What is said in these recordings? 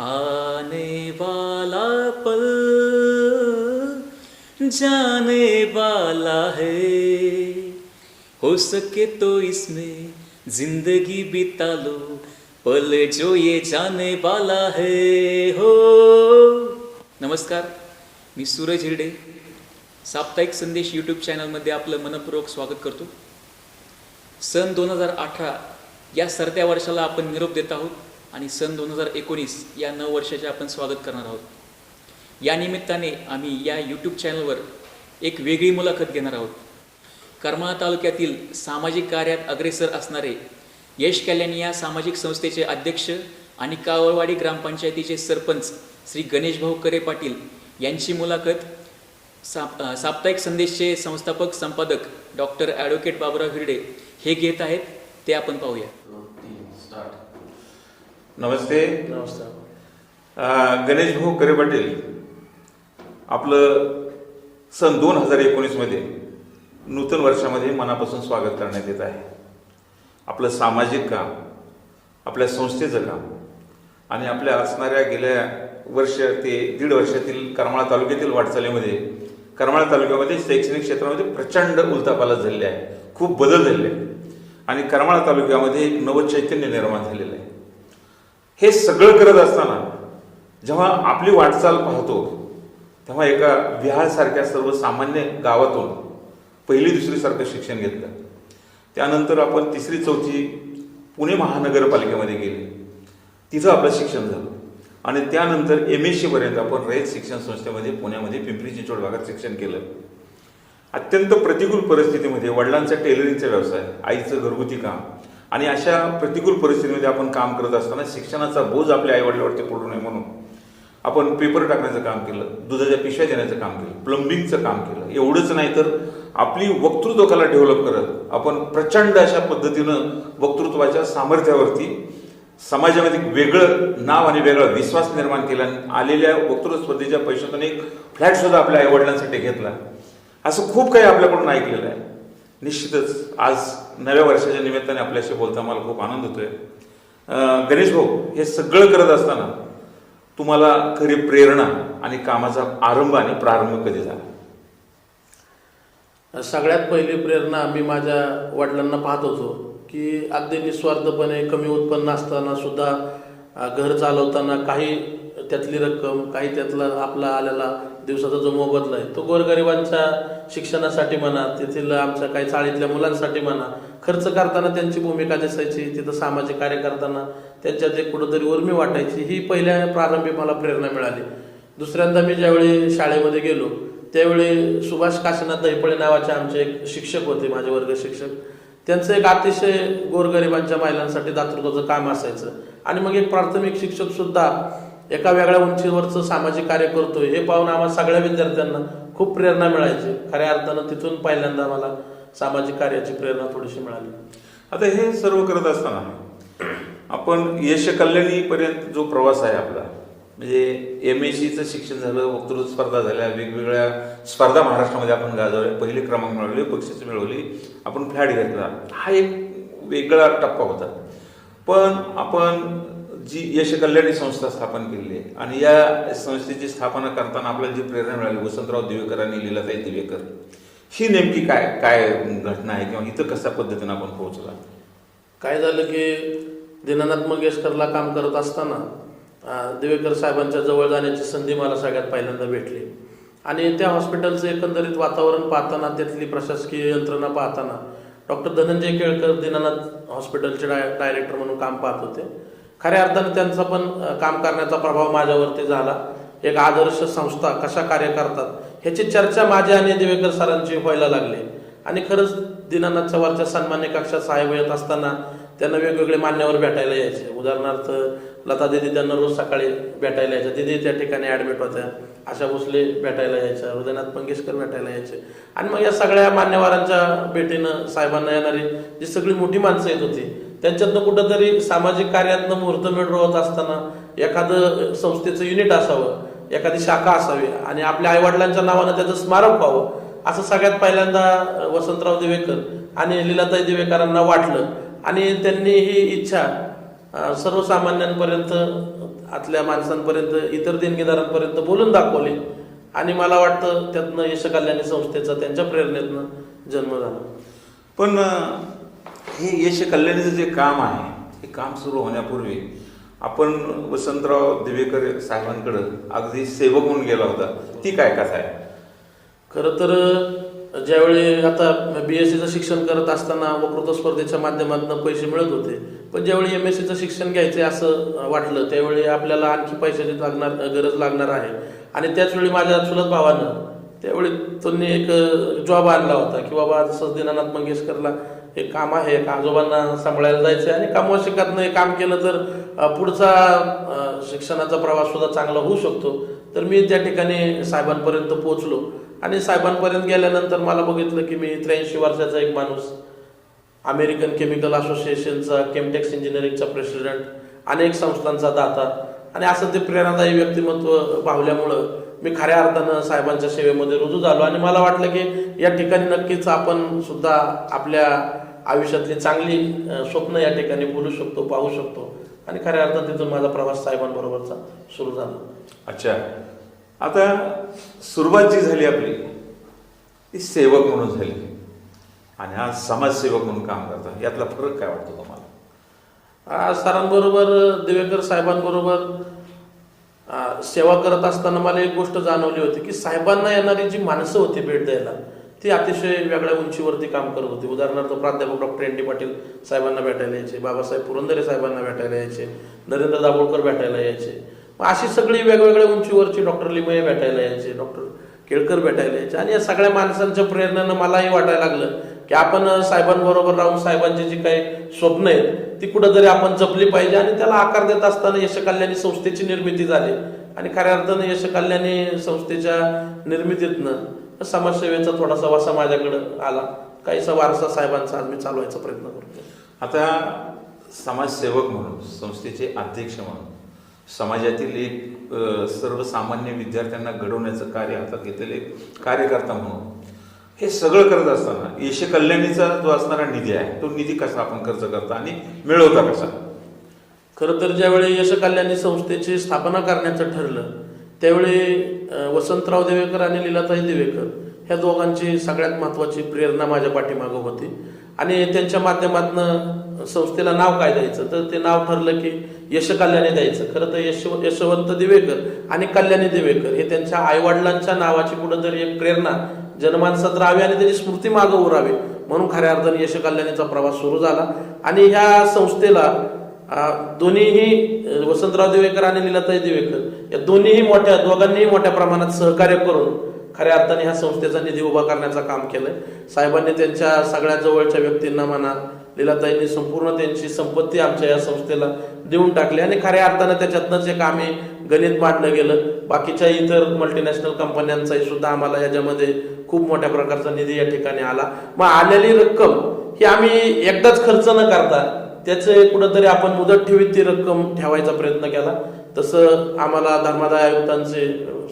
आने वाला पल जाने वाला है। हो सके तो इसमें जिंदगी बिता लो पल जो ये जाने वाला है। हो। नमस्कार मी सूरज हिरडे साप्ताहिक संदेश यूट्यूब चॅनलमध्ये आपलं मनपूर्वक स्वागत करतो. सन दोन हजार अठरा या सरत्या वर्षाला आपण निरोप देत आहोत. आणि सन दोन हजार एकोणीस या नऊ वर्षाचे आपण स्वागत करणार आहोत. या निमित्ताने आम्ही या यूट्यूब चॅनलवर एक वेगळी मुलाखत घेणार आहोत. करमाळा तालुक्यातील सामाजिक कार्यात अग्रेसर असणारे यश कल्याणी या सामाजिक संस्थेचे अध्यक्ष आणि कावळवाडी ग्रामपंचायतीचे सरपंच श्री गणेशभाऊ करे पाटील यांची मुलाखत साप साप्ताहिक संदेशचे संस्थापक संपादक डॉक्टर ॲडव्होकेट बाबुराव हिरडे हे घेत आहेत. ते आपण पाहूया. नमस्ते. नमस्कार गणेश भाऊ करे पाटील आपलं सन दोन हजार एकोणीसमध्ये नूतन वर्षामध्ये मनापासून स्वागत करण्यात येत आहे. आपलं सामाजिक काम आपल्या संस्थेचं काम आणि आपल्या असणाऱ्या गेल्या वर्ष ते दीड वर्षातील करमाळा तालुक्यातील वाटचालीमध्ये करमाळा तालुक्यामध्ये शैक्षणिक क्षेत्रामध्ये प्रचंड उलथापालथ झालेली आहे. खूप बदल झालेले आहे. आणि करमाळा तालुक्यामध्ये एक नवचैतन्य निर्माण झालेलं आहे. हे सगळं करत असताना जेव्हा आपली वाटचाल पाहतो तेव्हा एका विहारसारख्या सर्वसामान्य गावातून पहिली दुसरीसारखं शिक्षण घेतलं. त्यानंतर आपण तिसरी चौथी पुणे महानगरपालिकेमध्ये गेले. तिथं आपलं शिक्षण झालं. आणि त्यानंतर एम एस सीपर्यंत आपण रयत शिक्षण संस्थेमध्ये पुण्यामध्ये पिंपरी चिंचवड भागात शिक्षण केलं. अत्यंत प्रतिकूल परिस्थितीमध्ये वडिलांचा टेलरिंगचा व्यवसाय आईचं घरगुती काम आणि अशा प्रतिकूल परिस्थितीमध्ये आपण काम करत असताना शिक्षणाचा बोज आपल्या आईवडिलावरती पडू नये म्हणून आपण पेपर टाकण्याचं काम केलं दुधाच्या पिशव्या देण्याचं काम केलं प्लंबिंगचं काम केलं. एवढंच नाही तर आपली वक्तृत्व कला डेव्हलप करत आपण प्रचंड अशा पद्धतीनं वक्तृत्वाच्या सामर्थ्यावरती समाजामध्ये एक वेगळं नाव आणि वेगळा विश्वास निर्माण केला आणि आलेल्या वक्तृत्व स्पर्धेच्या पैशातून एक फ्लॅट सुद्धा आपल्या आईवडिलांसाठी घेतला. असं खूप काही आपल्याकडून ऐकलेलं आहे. निश्चितच आज नव्या वर्षाच्या निमित्ताने आपल्याशी बोलता मला खूप आनंद होतोय. आहे गणेश भाऊ हे सगळं करत असताना तुम्हाला खरी प्रेरणा आणि कामाचा आरंभ आणि प्रारंभ कधी झाला? सगळ्यात पहिली प्रेरणा मी माझ्या वडिलांना पाहत होतो की अगदी निस्वार्थपणे कमी उत्पन्न असताना सुद्धा घर चालवताना काही त्यातली रक्कम काही त्यातला आपला आलेला दिवसाचा जो मोबदला आहे तो गोरगरिबांच्या शिक्षणासाठी म्हणा तेथील आमच्या काही चाळीतल्या मुलांसाठी म्हणा खर्च करताना त्यांची भूमिका दिसायची तिथं सामाजिक कार्य करताना त्यांच्यात एक कुठंतरी उर्मी वाटायची ही पहिल्या प्रारंभी मला प्रेरणा मिळाली. दुसऱ्यांदा मी ज्यावेळी शाळेमध्ये गेलो त्यावेळी सुभाष काशीनाथ दहिपळे नावाचे आमचे एक शिक्षक होते माझे वर्ग शिक्षक. त्यांचं एक अतिशय गोरगरिबांच्या महिलांसाठी दातृत्वाचं काम असायचं. आणि मग एक प्राथमिक शिक्षक सुद्धा एका वेगळ्या उंचीवरचं सामाजिक कार्य करतोय हे पाहून आम्हाला सगळ्या विद्यार्थ्यांना खूप प्रेरणा मिळायची. खऱ्या अर्थानं तिथून पहिल्यांदा मला सामाजिक कार्याची प्रेरणा थोडीशी मिळाली. आता हे सर्व करत असताना आपण यश कल्याणीपर्यंत जो प्रवास आहे आपला म्हणजे एम एस सीचं शिक्षण झालं वक्तृत्व स्पर्धा झाल्या वेगवेगळ्या स्पर्धा महाराष्ट्रामध्ये आपण गाजवल्या पहिले क्रमांक मिळवले बक्षीस मिळवली आपण फ्लॅट घेतला. हा एक वेगळा टप्पा होता. पण आपण जी यश कल्याणी संस्था स्थापन केलेली आहे आणि या संस्थेची स्थापना करताना आपल्याला जी प्रेरणा मिळाली वसंतराव दिवेकरांनी लीलाताई दिवेकर. ही नेमकी काय काय घटना आहे किंवा इथं कशा पद्धतीनं आपण पोहोचला काय झालं की दीनानाथ मंगेशकरला काम करत असताना दिवेकर साहेबांच्या जवळ जाण्याची संधी मला सगळ्यात पहिल्यांदा भेटली. आणि त्या हॉस्पिटलचं एकंदरीत वातावरण पाहताना त्यातली प्रशासकीय यंत्रणा पाहताना डॉक्टर धनंजय केळकर दीनानाथ हॉस्पिटलचे डाय डायरेक्टर म्हणून काम पाहत होते. खऱ्या अर्थानं त्यांचा पण काम करण्याचा प्रभाव माझ्यावरती झाला. एक आदर्श संस्था कशा कार्य करतात ह्याची चर्चा माझ्या आणि दिवेकर सरांची व्हायला लागली. आणि खरंच दीनानाथ चव्हाणच्या सन्मान्य कक्षात साहेब येत असताना त्यांना वेगवेगळे मान्यवर भेटायला यायचे. उदाहरणार्थ लता दिदी त्यांना रोज सकाळी भेटायला यायच्या. दिदी त्या ठिकाणी ऍडमिट होत्या. आशा भोसले भेटायला यायच्या. हृदयनाथ मंगेशकर भेटायला यायचे. आणि मग या सगळ्या मान्यवरांच्या भेटीनं साहेबांना येणारी जी सगळी मोठी माणसं येत होती त्यांच्यातनं कुठंतरी सामाजिक कार्यातनं मुहूर्त मिळवत असताना एखादं संस्थेचं युनिट असावं. एखादी शाखा असावी आणि आपल्या आईवडिलांच्या नावानं त्याचं स्मारक व्हावं असं सगळ्यात पहिल्यांदा वसंतराव दिवेकर आणि लीलाताई दिवेकरांना वाटलं. आणि त्यांनी ही इच्छा सर्वसामान्यांपर्यंत आतल्या माणसांपर्यंत इतर देणगीदारांपर्यंत बोलून दाखवले. आणि मला वाटतं त्यातनं यश कल्याणी संस्थेचा त्यांच्या प्रेरणेतनं जन्म झाला. पण हे यश कल्याणीचं जे काम आहे हे काम सुरू होण्यापूर्वी आपण वसंतराव दिवेकर साहेबांकडं अगदी सेवक म्हणून गेला होता. ती काय कथा आहे? खरं तर ज्यावेळी आता बी एस सीचं शिक्षण करत असताना वक्तृत्व स्पर्धेच्या माध्यमातून पैसे मिळत होते पण ज्यावेळी एम एस सीचं शिक्षण घ्यायचं असं वाटलं त्यावेळी आपल्याला आणखी पैशाची लागणार गरज लागणार आहे. आणि त्याचवेळी माझ्या चुलत भावानं त्यावेळी त्यांनी एक जॉब आणला होता की बाबा जसं दीनानाथ मंगेशकरला एक काम आहे एक आजोबांना सांभाळायला जायचं आहे आणि कामवाशिकातनं हे काम केलं तर पुढचा शिक्षणाचा प्रवास सुद्धा चांगला होऊ शकतो. तर मी त्या ठिकाणी साहेबांपर्यंत पोहोचलो. आणि साहेबांपर्यंत गेल्यानंतर मला बघितलं की मी त्र्याऐंशी वर्षाचा एक माणूस. अमेरिकन केमिकल असोसिएशनचा केमटेक्स इंजिनिअरिंगचा प्रेसिडेंट अनेक संस्थांचा दाता. आणि असं ते प्रेरणादायी व्यक्तिमत्व पावल्यामुळं मी खऱ्या अर्थानं साहेबांच्या सेवेमध्ये रुजू झालो. आणि मला वाटलं की या ठिकाणी नक्कीच आपण सुद्धा आपल्या आयुष्यातली चांगली स्वप्न या ठिकाणी बोलू शकतो पाहू शकतो. आणि खऱ्या अर्थात तिथून माझा प्रवास साहेबांबरोबरचा सुरू झाला. अच्छा. आता सुरुवात जी झाली आपली ती सेवक म्हणून झाली. आणि आज समाजसेवक म्हणून काम करता. यातला फरक काय वाटतो तुम्हाला? आ, सरांबरोबर दिवेकर साहेबांबरोबर सेवा करत असताना मला एक गोष्ट जाणवली होती की साहेबांना येणारी जी माणसं होती भेट द्यायला ती अतिशय वेगळ्या उंचीवरती काम करत होती. उदाहरणार्थ प्राध्यापक डॉक्टर एन डी पाटील साहेबांना भेटायला यायचे बाबासाहेब पुरंदरे साहेबांना भेटायला यायचे नरेंद्र दाभोळकर भेटायला यायचे. मग अशी सगळी वेगवेगळ्या उंचीवरची डॉक्टर लिमये भेटायला यायचे डॉक्टर केळकर भेटायला यायचे. आणि या सगळ्या माणसांच्या प्रेरणेनं मलाही वाटायला लागलं की आपण साहेबांबरोबर राहून साहेबांची जी काही स्वप्न आहेत ती कुठंतरी आपण जपली पाहिजे आणि त्याला आकार देत असताना यशकल्याणी संस्थेची निर्मिती झाली. आणि खऱ्या अर्थानं यश कल्याणी संस्थेच्या निर्मितीतनं समाजसेवेचा थोडासा वासा माझ्याकडं आला. काहीसा वारसा साहेबांचा आज मी चालवायचा प्रयत्न करतो आता समाजसेवक म्हणून संस्थेचे अध्यक्ष म्हणून समाजातील एक सर्वसामान्य विद्यार्थ्यांना घडवण्याचं कार्य हातात घेतलेले एक कार्यकर्ता म्हणून हे सगळं करत असताना यश कल्याणीचा जो असणारा निधी आहे तो निधी कसा आपण खर्च करता आणि मिळवता कसा? खरं तर ज्यावेळी यश कल्याणी संस्थेची स्थापना करण्याचं ठरलं त्यावेळी वसंतराव देवेकर आणि लीलाताई देवेकर ह्या दोघांची सगळ्यात महत्वाची प्रेरणा माझ्या पाठीमागं होती. आणि त्यांच्या माध्यमातून संस्थेला नाव काय द्यायचं? तर ते नाव ठरलं की यशकल्याणी द्यायचं. खरं तर यश यशवंत दिवेकर आणि कल्याणी दिवेकर हे त्यांच्या आईवडिलांच्या नावाची कुठंतरी एक प्रेरणा जनमानसात राहावी आणि त्याची स्मृती मागं उरावी. म्हणून खऱ्या अर्थाने यश कल्याणीचा प्रवास सुरू झाला. आणि ह्या संस्थेला दोन्हीही वसंतराव देवेकर आणि लीलाताई देवेकर या दोन्हीही मोठ्या दोघांनीही मोठ्या प्रमाणात सहकार्य करून खऱ्या अर्थाने ह्या संस्थेचा निधी उभा करण्याचं काम केलंय. साहेबांनी त्यांच्या सगळ्या जवळच्या व्यक्तींना म्हणा लीलाताईंनी संपूर्ण त्यांची संपत्ती आमच्या या संस्थेला देऊन टाकली आणि खऱ्या अर्थानं त्याच्यातनंच एक आम्ही गणित मांडलं गेलं. बाकीच्या इतर मल्टीनॅशनल कंपन्यांचाही सुद्धा आम्हाला याच्यामध्ये खूप मोठ्या प्रकारचा निधी या ठिकाणी आला. मग आलेली रक्कम ही आम्ही एकदाच खर्च न करता त्याचे कुठंतरी आपण मुदत ठेवीत ती रक्कम ठेवायचा प्रयत्न केला. तसं आम्हाला धर्मादाय आयुक्तांचे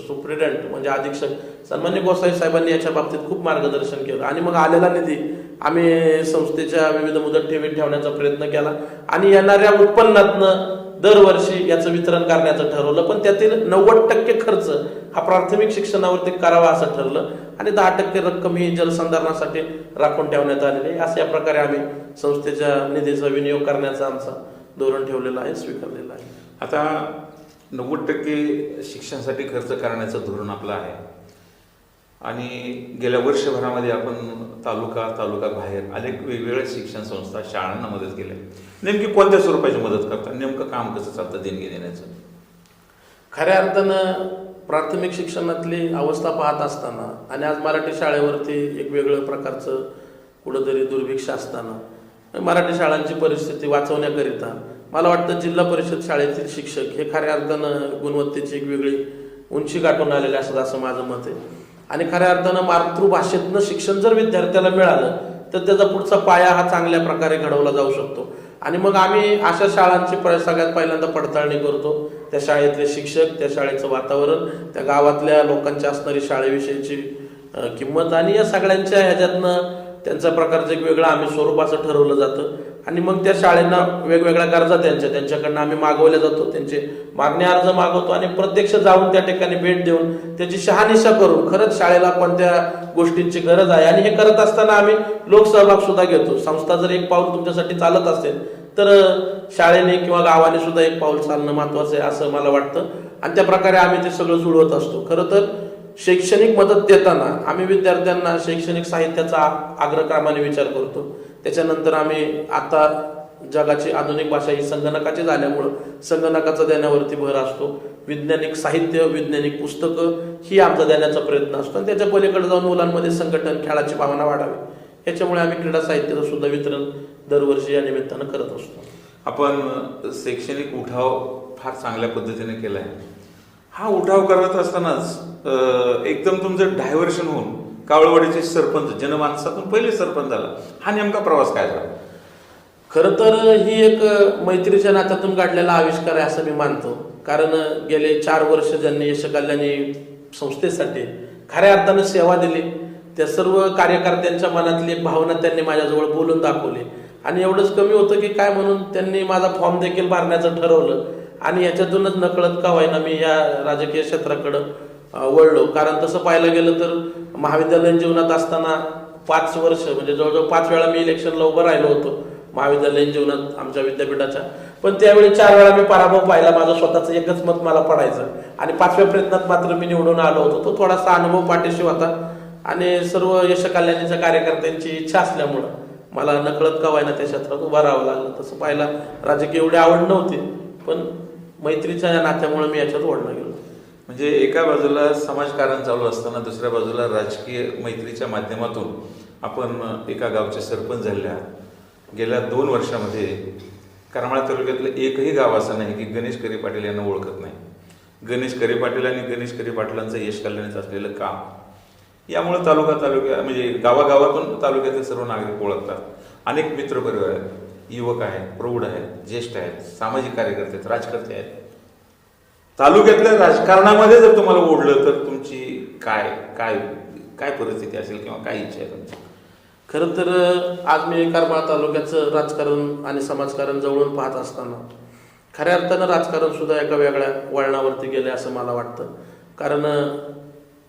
सुप्रिटेंट म्हणजे अधीक्षक सन्मान्य गोसाई साहेबांनी याच्या बाबतीत खूप मार्गदर्शन केलं. आणि मग आलेला निधी आम्ही संस्थेच्या विविध मुदत ठेवीत ठेवण्याचा प्रयत्न केला. आणि येणाऱ्या उत्पन्नातनं दरवर्षी याचं वितरण करण्याचं ठरवलं. पण त्यातील नव्वद टक्के खर्च हा प्राथमिक शिक्षणावरती करावा असं ठरलं. आणि दहा टक्के रक्कम ही जलसंधारणासाठी राखून ठेवण्यात आलेली आहे. अशा प्रकारे आम्ही संस्थेच्या निधीचा विनियोग करण्याचा आमचा धोरण ठेवलेला आहे स्वीकारलेला आहे. आता नव्वद टक्के शिक्षणासाठी खर्च करण्याचं धोरण आपलं आहे. आणि गेल्या वर्षभरामध्ये आपण तालुका तालुका बाहेर अनेक वेगवेगळ्या शिक्षण संस्था शाळांना मदत केल्या नेमकी कोणत्या स्वरूपाची मदत करतात? नेमकं काम कसं चालतं देणगी देण्याचं? खऱ्या अर्थानं प्राथमिक शिक्षणातली अवस्था पाहत असताना आणि आज मराठी शाळेवरती एक वेगळं प्रकारचं कुठंतरी दुर्भिक्ष असताना मराठी शाळांची परिस्थिती वाचवण्याकरिता मला वाटतं जिल्हा परिषद शाळेतील शिक्षक हे खऱ्या अर्थानं गुणवत्तेची एक वेगळी उंची गाठून आलेले असतात असं माझं मत आहे. आणि खऱ्या अर्थानं मातृभाषेतनं शिक्षण जर विद्यार्थ्याला मिळालं तर त्याचा पुढचा पाया हा चांगल्या प्रकारे घडवला जाऊ शकतो. आणि मग आम्ही अशा शाळांची सगळ्यात पहिल्यांदा पडताळणी करतो. त्या शाळेतले शिक्षक त्या शाळेचं वातावरण त्या गावातल्या लोकांची असणारी शाळेविषयीची किंमत आणि या सगळ्यांच्या ह्याच्यातनं त्यांचा प्रकारचं एक वेगळं आम्ही स्वरूप असं ठरवलं जातं. आणि मग त्या शाळेंना वेगवेगळ्या गरजा त्यांच्या त्यांच्याकडनं आम्ही मागवल्या जातो त्यांचे मागणी अर्ज मागवतो आणि प्रत्यक्ष जाऊन त्या ठिकाणी भेट देऊन त्याची शहानिशा करून खरंच शाळेला कोणत्या गोष्टींची गरज आहे. आणि हे करत असताना आम्ही लोकसहभाग सुद्धा घेतो. संस्था जर एक पाऊल तुमच्यासाठी चालत असेल तर शाळेने किंवा गावाने सुद्धा एक पाऊल चालणं महत्वाचं आहे असं मला वाटतं. आणि त्या प्रकारे आम्ही ते सगळं जुळवत असतो. खरं तर शैक्षणिक मदत देताना आम्ही विद्यार्थ्यांना शैक्षणिक साहित्याचा आ- विचार करतो. त्याच्यानंतर आम्ही आता जगाची आधुनिक भाषा ही संगणकाची झाल्यामुळं संगणकाचा देण्यावरती भर असतो. वैज्ञानिक साहित्य वैज्ञानिक पुस्तकं ही आमचा देण्याचा प्रयत्न असतो. आणि त्याच्या पलीकडे जाऊन मुलांमध्ये संघटन खेळाची भावना वाढावी. याच्यामुळे आम्ही क्रीडा साहित्याचं सुद्धा वितरण दरवर्षी या निमित्तानं करत असतो. आपण शैक्षणिक उठाव फार चांगल्या पद्धतीने केला आहे हा उठाव करत असतानाच एकदम तुमचं डायव्हर्शन होऊन कावळवाडीचे सरपंच जनमानसातून पहिले सरपंच झाला. हा नेमका प्रवास काय झाला? खरं तर ही एक मैत्रीच्या नात्यातून काढलेला आविष्कार आहे असं मी मानतो. कारण गेले चार वर्ष ज्यांनी यश संस्थेसाठी खऱ्या अर्थानं सेवा दिली त्या सर्व कार्यकर्त्यांच्या मनातली एक भावना त्यांनी माझ्याजवळ बोलून दाखवली. आणि एवढंच कमी होतं की काय म्हणून त्यांनी माझा फॉर्म देखील भरण्याचं ठरवलं. आणि याच्यातूनच नकळत का होईना मी या राजकीय क्षेत्राकडं वळलो. कारण तसं पाहायला गेलं तर महाविद्यालयीन जीवनात असताना पाच वर्ष म्हणजे जवळजवळ पाच वेळा मी इलेक्शनला उभं राहिलो होतो महाविद्यालयीन जीवनात आमच्या विद्यापीठाच्या. पण त्यावेळी चार वेळा मी पराभव पाहिला. माझं स्वतःचं एकच मत मला पडायचं. आणि पाचव्या प्रयत्नात मात्र मी निवडून आलो होतो. तो थोडासा अनुभव पाठीशी होता. आणि सर्व यश कल्याणीच्या कार्यकर्त्यांची इच्छा असल्यामुळं मला नकळत का व्हायना त्या क्षेत्रात उभं राहावं लागलं. तसं पाहिला राजकीय एवढी आवड नव्हती. पण मैत्रीच्या या नात्यामुळे मी याच्यात ओढला गेलो. म्हणजे एका बाजूला समाजकारण चालू असताना दुसऱ्या बाजूला राजकीय मैत्रीच्या माध्यमातून आपण एका गावचे सरपंच झाले आहात गेल्या दोन वर्षामध्ये करमाळा तालुक्यातलं एकही गाव असं नाही की गणेश करी पाटील यांना ओळखत नाही. गणेश करी पाटील आणि गणेश करी पाटलांचं यश कल्याणचं असलेलं काम. यामुळे तालुका तालुक्या म्हणजे गावागावातून तालुक्यातील सर्व नागरिक ओळखतात. अनेक मित्रपरिवार आहेत युवक आहेत प्रौढ आहेत ज्येष्ठ आहेत सामाजिक कार्यकर्ते आहेत राजकर्ते आहेत. तालुक्यातल्या राजकारणामध्ये जर तुम्हाला ओढलं तर तुमची काय काय काय परिस्थिती असेल किंवा काय इच्छा आहे तुमची? खरं तर आज मी करमाळा तालुक्याचं राजकारण आणि समाजकारण जवळून पाहत असताना खऱ्या अर्थानं राजकारण सुद्धा एका वेगळ्या वळणावरती गेले असं मला वाटतं. कारण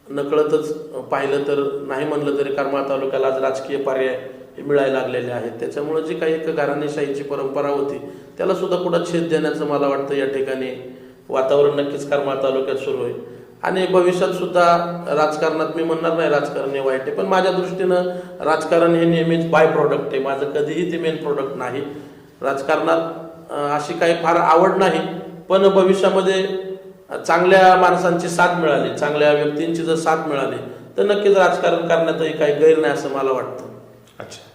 नकळतच पाहिलं तर नाही म्हणलं तरी कारमाळ तालुक्याला आज राजकीय पर्याय हे मिळायला लागलेले आहेत. त्याच्यामुळे जी काही एक घराणेशाहीची परंपरा होती त्याला सुद्धा कुठं छेद देण्याचं मला वाटतं या ठिकाणी वातावरण नक्कीच करमाळ तालुक्यात सुरू आहे आणि भविष्यात सुद्धा राजकारणात मी म्हणणार नाही राजकारण हे वाईट आहे पण माझ्या दृष्टीनं राजकारण हे नेहमीच बाय प्रॉडक्ट आहे. माझं कधीही ते मेन प्रॉडक्ट नाही. राजकारणात अशी काही फार आवड नाही पण भविष्यामध्ये चांगल्या माणसांची साथ मिळाली चांगल्या व्यक्तींची जर साथ मिळाली तर नक्कीच राजकारण करण्यातही काही गैर नाही असं मला वाटतं. अच्छा.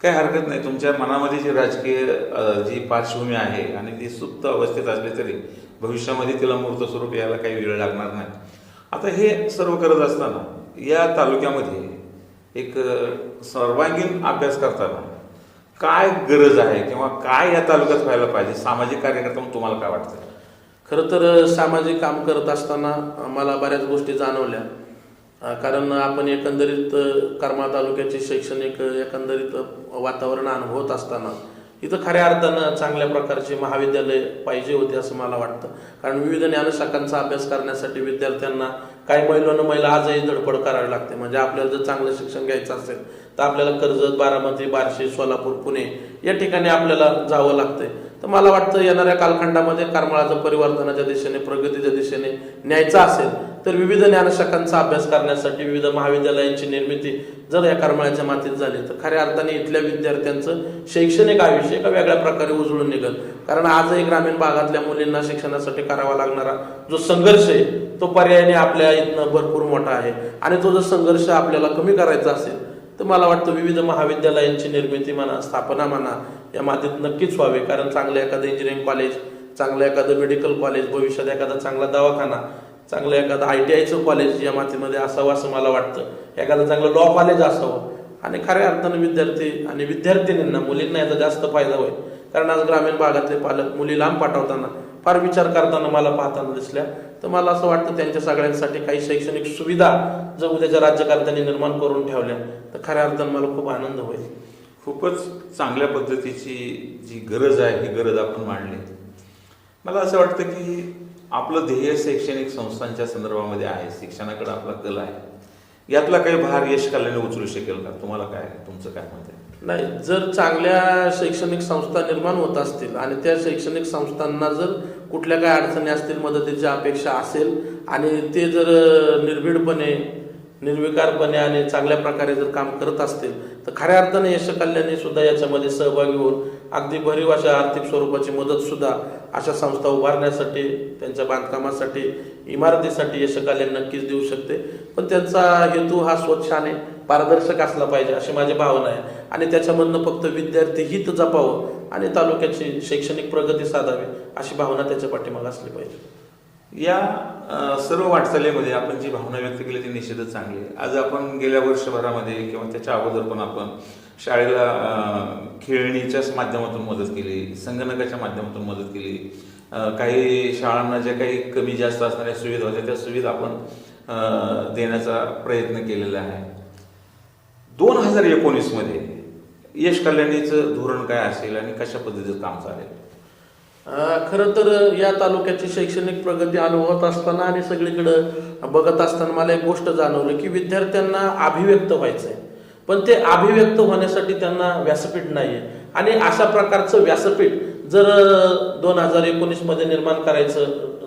काही हरकत नाही. तुमच्या मनामध्ये जी राजकीय जी पार्श्वभूमी आहे आणि ती सुप्त अवस्थेत असली तरी भविष्यामध्ये तिला मूर्त स्वरूप यायला काही वेळ लागणार नाही. आता हे सर्व करत असताना या तालुक्यामध्ये एक सर्वांगीण अभ्यास करताना काय गरज आहे किंवा काय या तालुक्यात व्हायला पाहिजे? सामाजिक कार्यकर्ता म्हणून तुम्हाला काय वाटतं? खरं तर सामाजिक काम करत असताना मला बऱ्याच गोष्टी जाणवल्या. कारण आपण एकंदरीत करमाळ तालुक्याचे शैक्षणिक एकंदरीत वातावरण अनुभवत असताना इथं खऱ्या अर्थानं चांगल्या प्रकारचे महाविद्यालय पाहिजे होते असं मला वाटतं. कारण विविध ज्ञानशाखांचा अभ्यास करण्यासाठी विद्यार्थ्यांना काही महिलांना महिला आजही धडपड करावी लागते. म्हणजे आपल्याला जर चांगलं शिक्षण घ्यायचं असेल तर आपल्याला कर्जत बारामती बार्शी सोलापूर पुणे या ठिकाणी आपल्याला जावं लागतंय. तर मला वाटतं येणाऱ्या कालखंडामध्ये करमाळाचं परिवर्तनाच्या दिशेने प्रगतीच्या दिशेने न्यायचं असेल तर विविध ज्ञानशाखांचा अभ्यास करण्यासाठी विविध महाविद्यालयांची निर्मिती जर या करमाळ्याच्या मातीत झाली तर खऱ्या अर्थाने इथल्या विद्यार्थ्यांचं शैक्षणिक आयुष्य एका वेगळ्या प्रकारे उजळून निघत कारण आजही ग्रामीण भागातल्या मुलींना शिक्षणासाठी करावा लागणारा जो संघर्ष आहे तो पर्यायाने आपल्या इथनं भरपूर मोठा आहे. आणि तो जर संघर्ष आपल्याला कमी करायचा असेल तर मला वाटतं विविध महाविद्यालयांची निर्मिती म्हणा स्थापना म्हणा या मातीत नक्कीच व्हावी. कारण चांगलं एखादं इंजिनिअरिंग कॉलेज चांगलं एखादं मेडिकल कॉलेज भविष्यात एखादा चांगला दवाखाना चांगलं एखादं आय टी आयचं कॉलेज या मातीमध्ये असावं असं मला वाटतं. एखादं चांगलं लॉ कॉलेज असावं. आणि खऱ्या अर्थानं विद्यार्थी आणि विद्यार्थिनींना मुलींना याचा जास्त फायदा होईल. कारण आज ग्रामीण भागातले पालक मुली लांब पाठवताना फार विचार करताना मला पाहताना दिसल्या. तर मला असं वाटतं त्यांच्या सगळ्यांसाठी काही शैक्षणिक सुविधा जर उद्याच्या राज्यकर्त्यांनी निर्माण करून ठेवल्या तर खऱ्या अर्थानं मला खूप आनंद होईल. खूपच चांगल्या पद्धतीची जी गरज आहे ही गरज आपण मांडली. मला असं वाटतं की आपलं ध्येय शैक्षणिक संस्थांच्या संदर्भामध्ये आहे शिक्षणाकडे आपला कल आहे. यातला काही भार यश कल्याणे उचलू शकेल का? तुम्हाला काय तुमचं काय मत आहे? नाही जर चांगल्या शैक्षणिक संस्था निर्माण होत असतील आणि त्या शैक्षणिक संस्थांना जर कुठल्या काही अडचणी असतील मदतीची अपेक्षा असेल आणि ते जर निर्भीडपणे निर्विकारपणे आणि चांगल्या प्रकारे जर काम करत असतील तर खऱ्या अर्थाने यश कल्याणी सुद्धा याच्यामध्ये सहभागी होऊन अगदी भरीव अशा आर्थिक स्वरूपाची मदत सुद्धा अशा संस्था उभारण्यासाठी त्यांच्या बांधकामासाठी इमारतीसाठी यशकाले नक्कीच देऊ शकते. पण त्यांचा हेतू हा स्वच्छ आणि पारदर्शक असला पाहिजे अशी माझी भावना आहे. आणि त्याच्यामधनं फक्त विद्यार्थी हित जपावं आणि तालुक्याची शैक्षणिक प्रगती साधावी अशी भावना त्याच्या पाठीमागे असली पाहिजे. या सर्व वाटचालीमध्ये आपण जी भावना व्यक्त केली ती निश्चितच चांगली आहे. आज आपण गेल्या वर्षभरामध्ये किंवा त्याच्या अगोदर पण आपण शाळेला खेळणीच्याच माध्यमातून मदत केली संगणकाच्या माध्यमातून मदत केली. काही शाळांना ज्या काही कमी जास्त असणाऱ्या सुविधा होत्या त्या सुविधा आपण देण्याचा प्रयत्न केलेला आहे. दोन हजार एकोणीसमध्ये यश कल्याणीचं धोरण काय असेल आणि कशा पद्धतीचं काम चालेल? खरं तर या तालुक्याची शैक्षणिक प्रगती अनुभवत असताना आणि सगळीकडं बघत असताना मला एक गोष्ट जाणवली की विद्यार्थ्यांना अभिव्यक्त व्हायचं आहे पण ते अभिव्यक्त होण्यासाठी त्यांना व्यासपीठ नाहीये. आणि अशा प्रकारचं व्यासपीठ जर दोन हजार एकोणीसमध्ये निर्माण करायचं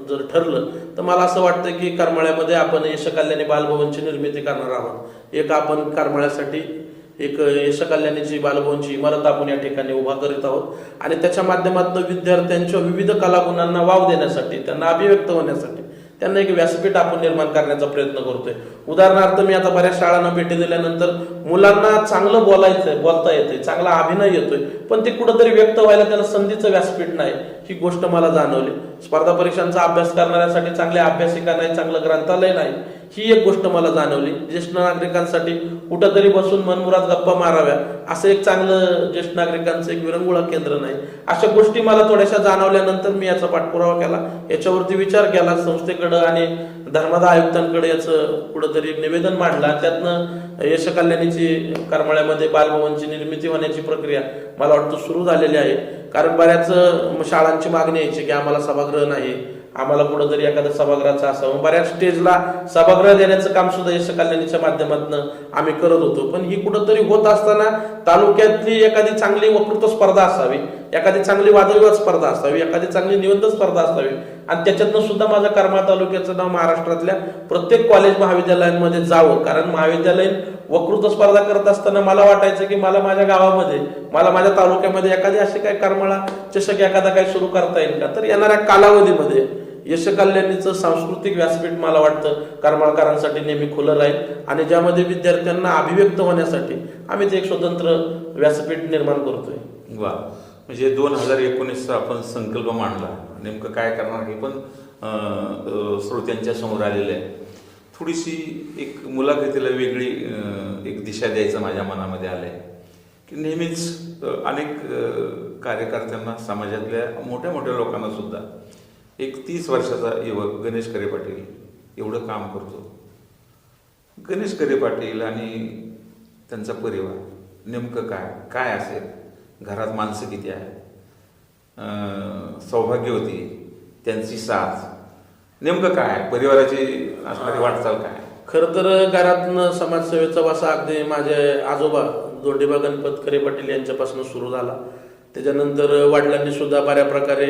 जर ठरलं तर मला असं वाटतं की करमाळ्यामध्ये आपण यश कल्याणी बालभवनची निर्मिती करणार आहोत. एक आपण करमाळ्यासाठी एक यश कल्याणीची बालभवनची इमारत आपण या ठिकाणी उभा करीत आहोत. आणि त्याच्या माध्यमातून विद्यार्थ्यांच्या विविध कलागुणांना वाव देण्यासाठी त्यांना अभिव्यक्त होण्यासाठी त्यांना एक व्यासपीठ आपण निर्माण करण्याचा प्रयत्न करतोय. उदाहरणार्थ मी आता बऱ्याच शाळांना भेटी दिल्यानंतर मुलांना चांगलं बोलायचंय बोलता येतंय चांगला अभिनय येतोय पण ते कुठंतरी व्यक्त व्हायला त्यांना संधीचं व्यासपीठ नाही ही गोष्ट मला जाणवली. स्पर्धा परीक्षांचा अभ्यास करणाऱ्यासाठी चांगले अभ्यासिका नाही चांगलं ग्रंथालय नाही ही एक गोष्ट मला जाणवली. ज्येष्ठ नागरिकांसाठी कुठंतरी बसून मनमुरात गप्पा माराव्या असं एक चांगलं ज्येष्ठ नागरिकांचं एक विरंगुळा केंद्र नाही. अशा गोष्टी मला थोड्याशा जाणवल्यानंतर मी याचा पाठपुरावा केला. याच्यावरती विचार केला संस्थेकडं आणि धर्मादा आयुक्तांकडे याचं कुठंतरी एक निवेदन मांडलं. त्यातनं यश कल्याणीची करमाळ्यामध्ये बालभवनची निर्मिती होण्याची प्रक्रिया मला वाटतं सुरू झालेली आहे. कारण बऱ्याच शाळांची मागणी यायची की आम्हाला सभागृह नाही. आम्हाला कुठंतरी एखादं सभागृहाचा असावं. बऱ्याच स्टेजला सभागृह देण्याचं काम सुद्धा यश कल्याणीच्या माध्यमातून आम्ही करत होतो. पण ही कुठंतरी होत असताना तालुक्यातली एखादी चांगली वक्तृत्व स्पर्धा असावी एखादी चांगली वादविवाद स्पर्धा असावी एखादी चांगली निबंध स्पर्धा असावी आणि त्याच्यातनं सुद्धा माझं करमाळ तालुक्याचं नाव महाराष्ट्रातल्या प्रत्येक कॉलेज महाविद्यालयांमध्ये जावं. कारण महाविद्यालयीन वक्तृत्व स्पर्धा करत असताना मला वाटायचं की मला माझ्या गावामध्ये मला माझ्या तालुक्यामध्ये एखादी अशी काय करमाळा चषक एखादा काय सुरू करता येईल का? तर येणाऱ्या कालावधीमध्ये यश कल्याणीचं सांस्कृतिक व्यासपीठ मला वाटतं करमाळकरांसाठी नेहमी खुलं राहील आणि ज्यामध्ये विद्यार्थ्यांना अभिव्यक्त होण्यासाठी आम्ही ते एक स्वतंत्र व्यासपीठ निर्माण करतोय. वा. म्हणजे दोन हजार एकोणीसचा आपण संकल्प मांडला. नेमकं काय करणार हे पण श्रोत्यांच्या समोर आलेलं आहे. थोडीशी एक मुलाखतीला वेगळी एक दिशा द्यायचं माझ्या मनामध्ये आलं आहे की नेहमीच अनेक कार्यकर्त्यांना समाजातल्या मोठ्या मोठ्या लोकांना सुद्धा एक तीस वर्षाचा युवक गणेश करे पाटील एवढं काम करतो. गणेश करे पाटील आणि त्यांचा परिवार नेमकं काय? काय असेल? घरात माणसं किती आहेत? अं, सौभाग्यवती त्यांची साथ. नेमकं काय परिवाराची असणारी वाटचाल काय खर तर घरातनं समाजसेवेचा वासा अगदी माझे आजोबा दोंडीबा गणपत खरे पाटील यांच्यापासून सुरू झाला. त्याच्यानंतर वडिलांनी सुद्धा बऱ्या प्रकारे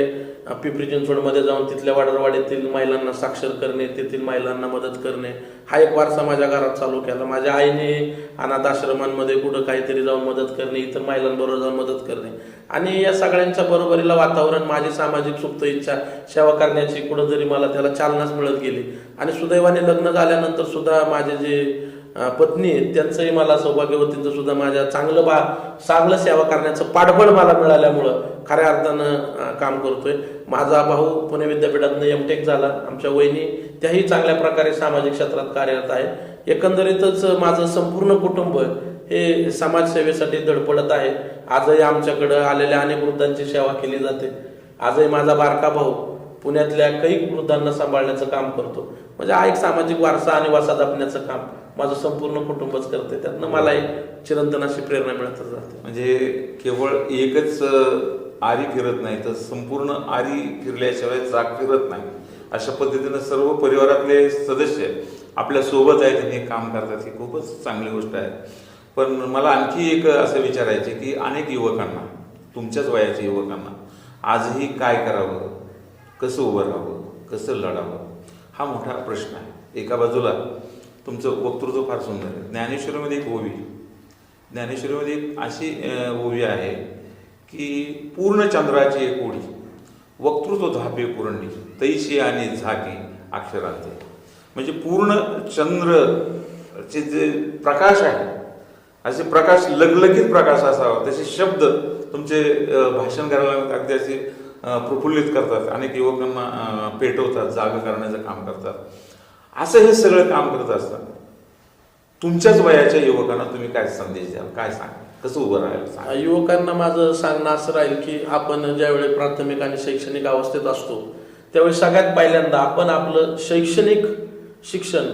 पिंपरी चिंचवडमध्ये जाऊन तिथल्या वाडरवाडीतील महिलांना साक्षर करणे तेथील महिलांना मदत करणे हा एक वारसा माझ्या घरात चालू केला. माझ्या आईने अनाथ आश्रमांमध्ये कुठं काहीतरी जाऊन मदत करणे इतर महिलांबरोबर जाऊन मदत करणे. आणि या सगळ्यांच्या बरोबरीला वातावरण माझी सामाजिक सुप्त इच्छा सेवा करण्याची कुठंतरी मला त्याला चालनाच मिळत गेली. आणि सुदैवाने लग्न झाल्यानंतर सुद्धा माझे जे पत्नी आहेत त्यांचंही मला सौभाग्यवतींचं सुद्धा माझ्या चांगलं बा चांगलं सेवा करण्याचं पाठबळ मला मिळाल्यामुळं खऱ्या अर्थानं काम करतोय. माझा भाऊ पुणे विद्यापीठातनं एम टेक झाला. आमच्या वहिनी त्याही चांगल्या प्रकारे सामाजिक क्षेत्रात कार्यरत आहे. एकंदरीतच माझं संपूर्ण कुटुंब हे समाजसेवेसाठी धडपडत आहे. आजही आमच्याकडं आलेल्या अनेक वृद्धांची सेवा केली जाते. आजही माझा बारका भाऊ पुण्यातल्या काही वृद्धांना सांभाळण्याचं काम करतो. म्हणजे हा एक सामाजिक वारसा आणि वारसा जपण्याचं काम माझं संपूर्ण कुटुंबच करते. त्यातनं मला एक चिरंतन अशी प्रेरणा मिळतच जाते म्हणजे केवळ एकच आरी फिरत नाही तर संपूर्ण आरी फिरल्याशिवाय चाक फिरत नाही. अशा पद्धतीनं सर्व परिवारातले सदस्य आपल्यासोबत आहेत आणि हे काम करतात ही खूपच चांगली गोष्ट आहे. पण मला आणखी एक असं विचारायचे की अनेक युवकांना तुमच्याच वयाच्या युवकांना आजही काय करावं? कसं उभं राहावं? कसं लढावं? हा मोठा प्रश्न आहे. एका बाजूला तुमचं वक्तृत्व फार सुंदर आहे. ज्ञानेश्वरीमध्ये एक ओवी. ज्ञानेश्वरीमध्ये एक अशी ओवी आहे की पूर्ण चंद्राची एक ओढी वक्तृत्व झापे पुरंडी तैशी आणि झाकी अक्षरांते म्हणजे पूर्ण चंद्रचे जे प्रकाश आहे असे प्रकाश लगलगीत प्रकाश असावा तसे शब्द तुमचे भाषण करायला अगदी असे प्रफुल्लित करतात. अनेक युवकांना पेटवतात जाग करण्याचं काम करतात. असं हे सगळं काम करत असतात तुमच्याच वयाच्या युवकांना तुम्ही काय संदेश द्याल? काय सांगा कसं उभं राहायला युवकांना माझं सांगणं असं राहील की आपण ज्यावेळी प्राथमिक आणि शैक्षणिक अवस्थेत असतो त्यावेळी सगळ्यात पहिल्यांदा आपण आपलं शैक्षणिक शिक्षण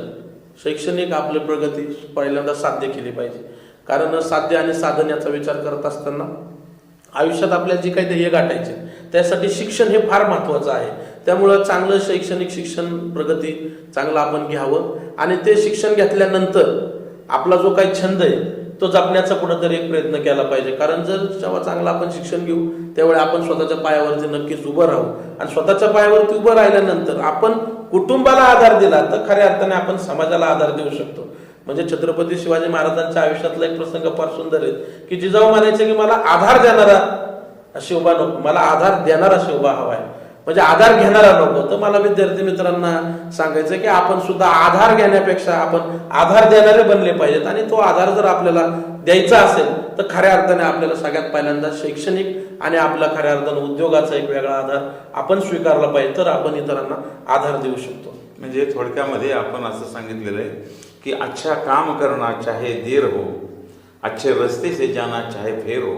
शैक्षणिक आपली प्रगती पहिल्यांदा साध्य केली पाहिजे. कारण साध्य आणि साधन याचा विचार करत असताना आयुष्यात आपल्याला जी काही ध्येय गाठायचे त्यासाठी शिक्षण हे फार महत्वाचं आहे. त्यामुळं चांगलं शैक्षणिक शिक्षण प्रगती चांगलं आपण घ्यावं. आणि ते शिक्षण घेतल्यानंतर आपला जो काही छंद आहे तो जपण्याचा कुठंतरी एक प्रयत्न केला पाहिजे. कारण जर जेव्हा चांगलं आपण शिक्षण घेऊ त्यावेळी आपण स्वतःच्या पायावरती नक्कीच उभं राहू. आणि स्वतःच्या पायावरती उभं राहिल्यानंतर आपण कुटुंबाला आधार दिला तर खऱ्या अर्थाने आपण समाजाला आधार देऊ शकतो. म्हणजे छत्रपती शिवाजी महाराजांच्या आयुष्यातला एक प्रसंग फार सुंदर आहे की जिजाऊ म्हणायचे की मला आधार देणारा शिवबा नको मला आधार देणारा शिवबा आहे. म्हणजे आधार घेणारा नको. तर मला विद्यार्थी मित्रांना सांगायचं की आपण सुद्धा आधार घेण्यापेक्षा आपण आधार देणारे बनले पाहिजेत. आणि तो आधार जर आपल्याला द्यायचा असेल तर खऱ्या अर्थाने आपल्याला सगळ्यात पहिल्यांदा शैक्षणिक आणि आपला खऱ्या अर्थाने उद्योगाचा एक वेगळा आधार आपण स्वीकारला पाहिजे तर आपण इतरांना आधार देऊ शकतो. म्हणजे थोडक्यामध्ये आपण असं सांगितलेलं आहे की अच्छा काम करना चाहे देर हो अच्छे रस्ते से जाना चाहे फेर हो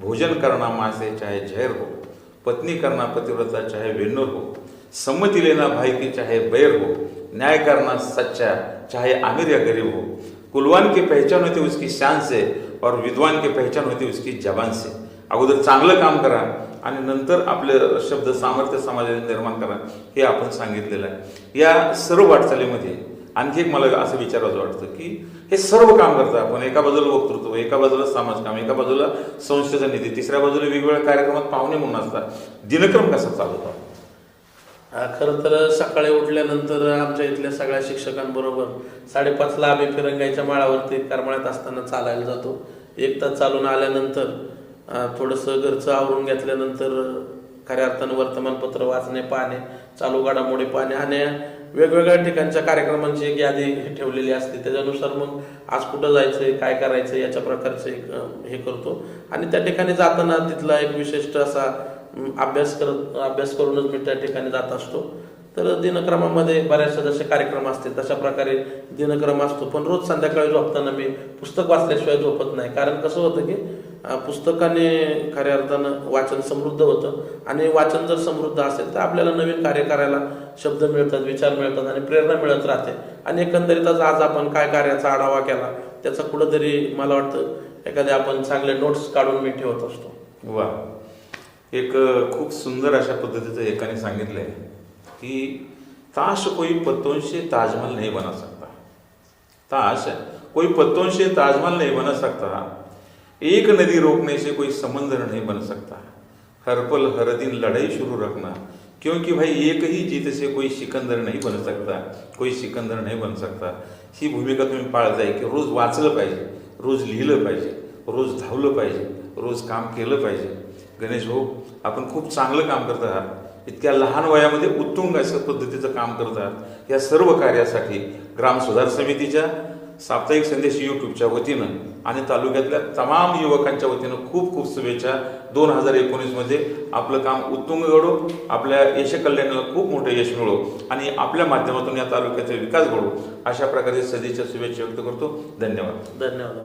भोजन करना मासे चाहे झेर हो पत्नी करना पतिव्रता चाहे वेन्नूर हो सम्मति लेना भाई की चाहे बैर हो न्याय करना सच्चा चाहे आमिर या गरीब हो कुलवान की पहचान होती उसकी शान से और विद्वान की पहचान होती उसकी जबान से। अगोदर चांगलं काम करा आणि नंतर आपले शब्द सामर्थ्य समाजाने निर्माण करा हे आपण सांगितलेलं आहे. या सर्व वाटचालीमध्ये आणखी एक मला असं विचारायचं वाटतं की हे सर्व काम करतं आपण. एका बाजूला वक्तृत्व एका बाजूला समाजकाम एका बाजूला संस्थेचा निधी तिसऱ्या बाजूला वेगवेगळ्या कार्यक्रमात पाहुणे म्हणून असतात. दिनक्रम कसा चालवतो खरं तर सकाळी उठल्यानंतर आमच्या इथल्या सगळ्या शिक्षकांबरोबर साडेपाचला आम्ही फिरंगाईच्या माळावरती करमाळ्यात असताना चालायला जातो. एक तास चालून आल्यानंतर थोडंसं घरचं आवरून घेतल्यानंतर खऱ्या अर्थानं वर्तमानपत्र वाचणे पाहणे चालू घडामोडी पाहणे आणि वेगवेगळ्या ठिकाणच्या कार्यक्रमांची एक यादी ठेवलेली असते. त्याच्यानुसार मग आज कुठं जायचंय काय करायचं याच्या प्रकारचं एक हे करतो. आणि त्या ठिकाणी जाताना तिथला एक विशिष्ट असा अभ्यास करत अभ्यास करूनच मी त्या ठिकाणी जात असतो. तर दिनक्रमामध्ये बऱ्याचशा जसे कार्यक्रम असतील तशा प्रकारे दिनक्रम असतो. पण रोज संध्याकाळी झोपताना मी पुस्तक वाचल्याशिवाय झोपत नाही. कारण कसं होतं की पुस्तकाने खऱ्या अर्थानं वाचन समृद्ध होतं. आणि वाचन जर समृद्ध असेल तर आपल्याला नवीन कार्य करायला शब्द मिळतात विचार मिळतात आणि प्रेरणा मिळत राहते. आणि एकंदरीतच आज आपण काय कार्याचा आढावा केला त्याचा कुठंतरी मला वाटतं एखाद्या आपण चांगले नोट्स काढून मी ठेवत असतो. वा. एक खूप सुंदर अशा पद्धतीचं एकाने सांगितलंय की ताश कोई पत्तों से ताजमहल नहीं बना सकता. ताश कोई पत्तों से ताजमहल नहीं बना सकता. एक नदी रोकने से कोई समंदर नहीं बन सकता। हर पल हर दिन लड़ाई शुरू रखना। क्योंकि भाई एक ही जीत से कोई सिकंदर नहीं बन सकता। कोई सिकंदर नहीं बन सकता। ही भूमिका तुम्ही पाळताय की रोज वाचलं पाहिजे रोज लिहिलं पाहिजे रोज धावलं पाहिजे रोज काम केलं पाहिजे. गणेश भाऊ आपण खूप चांगलं काम करत आहात. इतक्या लहान वयामध्ये उत्तुंग अशा पद्धतीचं काम करत आहात. या सर्व कार्यासाठी ग्राम सुधार समितीच्या साप्ताहिक संदेश यूट्यूबच्या वतीनं आणि तालुक्यातल्या तमाम युवकांच्या वतीनं खूप खूप शुभेच्छा. दोन हजार एकोणीसमध्ये आपलं काम उत्तुंग घडो आपल्या यश कल्याणाला खूप मोठं यश मिळो आणि आपल्या माध्यमातून या तालुक्याचा विकास घडो. अशा प्रकारे सदिच्छा शुभेच्छा व्यक्त करतो. धन्यवाद. धन्यवाद.